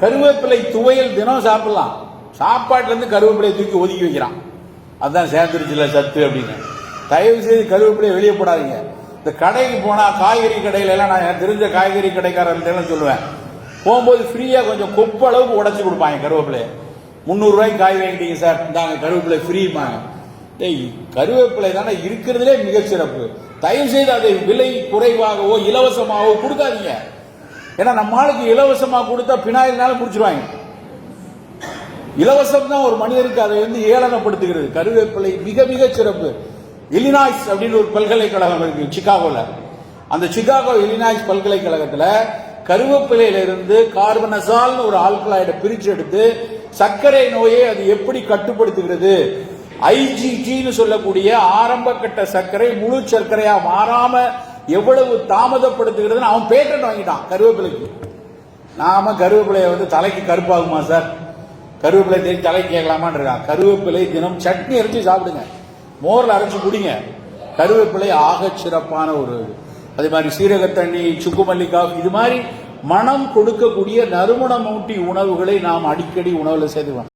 கருவேப்பிலை துவையல் தினம் சாப்பிடலாம். சாப்பாட்டிலேருந்து கருவேப்பிலையை தூக்கி ஒதுக்கி வைக்கிறான். அதுதான் சேர்ந்துருச்சுல சத்து அப்படின்னு. தயவு செய்து கருவேப்பிலையை வெளியே போடாதீங்க. இந்த கடைக்கு போனால் காய்கறி கடையில எல்லாம் நான் தெரிஞ்ச காய்கறி கடைக்காரன் சொல்லுவேன். போகும்போது ஃப்ரீயாக கொஞ்சம் கொப்பு அளவுக்கு உடச்சி கொடுப்பாங்க கருவேப்பிலையை. முந்நூறுரூவாய்க்கு காய் வாங்கிட்டீங்க சார். இந்தாங்க கருவேப்பிலை ஃப்ரீமாங்க டேய் கருவேப்பிலை தானே இருக்கிறதுலே மிகச்சிறப்பு. தயவு செய்து அதை விலை குறைவாகவோ இலவசமாகவோ கொடுக்காதீங்க. ஏன்னா நம்ம ஆளுக்கு இலவசமா கொடுத்தா பினாயில்னாலும் முடிச்சிருவாங்க. இலவசம் தான் ஒரு மனிதருக்கு அதை வந்து ஏளனப்படுத்துகிறது. கருவேப்பிலை மிக மிக சிறப்பு. இலினாய்ஸ் அப்படின்னு ஒரு பல்கலைக்கழகம் இருக்கு சிகாகோல அந்த சிகாகோ இலினாய்ஸ் பல்கலைக்கழகத்தில் கருவேப்பிலையில இருந்து கார்பனசால்னு ஒரு ஆல்கலாய்டை பிரித்து எடுத்து சர்க்கரை நோயை அது எப்படி கட்டுப்படுத்துகிறது? ஐஜிஜின்னு சொல்லக்கூடிய ஆரம்ப கட்ட சர்க்கரை முழு சர்க்கரையா மாறாம எவ்வளவு தாமதப்படுத்துகிறதுன்னு அவன் பேட்டன் வாங்கிட்டான் கருவேப்பிலைக்கு. நாம கருவேப்பிலையை வந்து தலைக்கு கருப்பாகுமா சார் கருவேப்பிலை தேடி தலைக்கு கேட்கலாமான்னு இருக்கான் கருவேப்பிலை தினம் சட்னி அரைச்சி சாப்பிடுங்க. மோரில் அரைச்சி குடிங்க. கருவேப்பிலை ஆக சிறப்பான ஒரு அதே மாதிரி சீரக தண்ணி சுக்கு மல்லிகாய் இது மாதிரி மனம் கொடுக்கக்கூடிய நறுமணமூட்டி உணவுகளை நாம் அடிக்கடி உணவில் சேர்த்துக்கலாம்